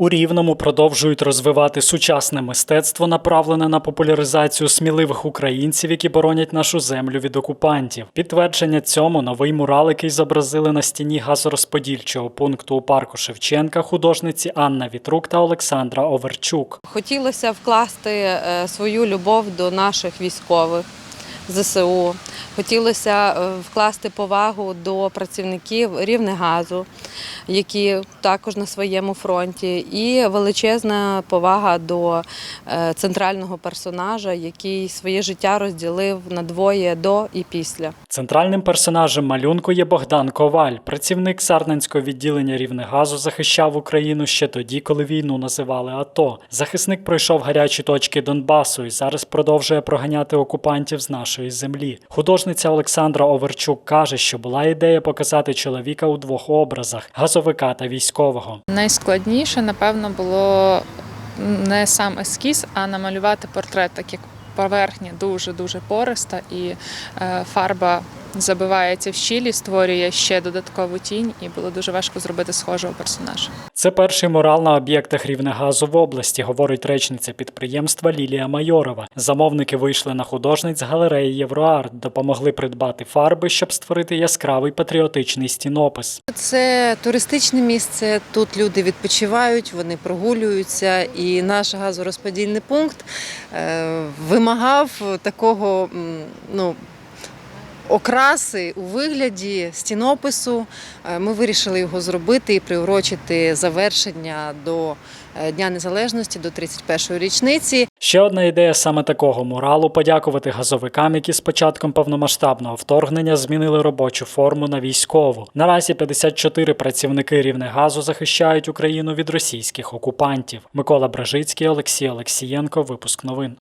У Рівному продовжують розвивати сучасне мистецтво, направлене на популяризацію сміливих українців, які боронять нашу землю від окупантів. Підтвердження цьому новий мурал, який зобразили на стіні газорозподільчого пункту у парку Шевченка, художниці Анна Вітрук та Олександра Оверчук. Хотілося вкласти е, свою любов до наших військових ЗСУ. Хотілося е, вкласти повагу до працівників Рівнегазу, які також на своєму фронті, і величезна повага до е, центрального персонажа, який своє життя розділив на двоє до і після. Центральним персонажем малюнку є Богдан Коваль. Працівник Сарненського відділення Рівнегазу захищав Україну ще тоді, коли війну називали АТО. Захисник пройшов гарячі точки Донбасу і зараз продовжує проганяти окупантів з нашої землі. Художниця Олександра Оверчук каже, що була ідея показати чоловіка у двох образах газовика та військового. Найскладніше, напевно, було не сам ескіз, а намалювати портрет, так як поверхня дуже-дуже пориста, і е, фарба забивається в щілі, створює ще додаткову тінь, і було дуже важко зробити схожого персонажа. Це перший мурал на об'єктах Рівнегазу в області, говорить речниця підприємства Лілія Майорова. Замовники вийшли на художниць галереї Євроарт, допомогли придбати фарби, щоб створити яскравий патріотичний стінопис. Це туристичне місце. Тут люди відпочивають, вони прогулюються, і наш газорозподільний пункт е, вимагав такого ну, окраси у вигляді стінопису. Е, Ми вирішили його зробити і приурочити завершення до е, Дня Незалежності, до 31-ї річниці. Ще одна ідея саме такого муралу подякувати газовикам, які з початком повномасштабного вторгнення змінили робочу форму на військову. Наразі 54 працівники Рівнегазу захищають Україну від російських окупантів. Микола Бражицький, Олексій Олексієнко. Випуск новин.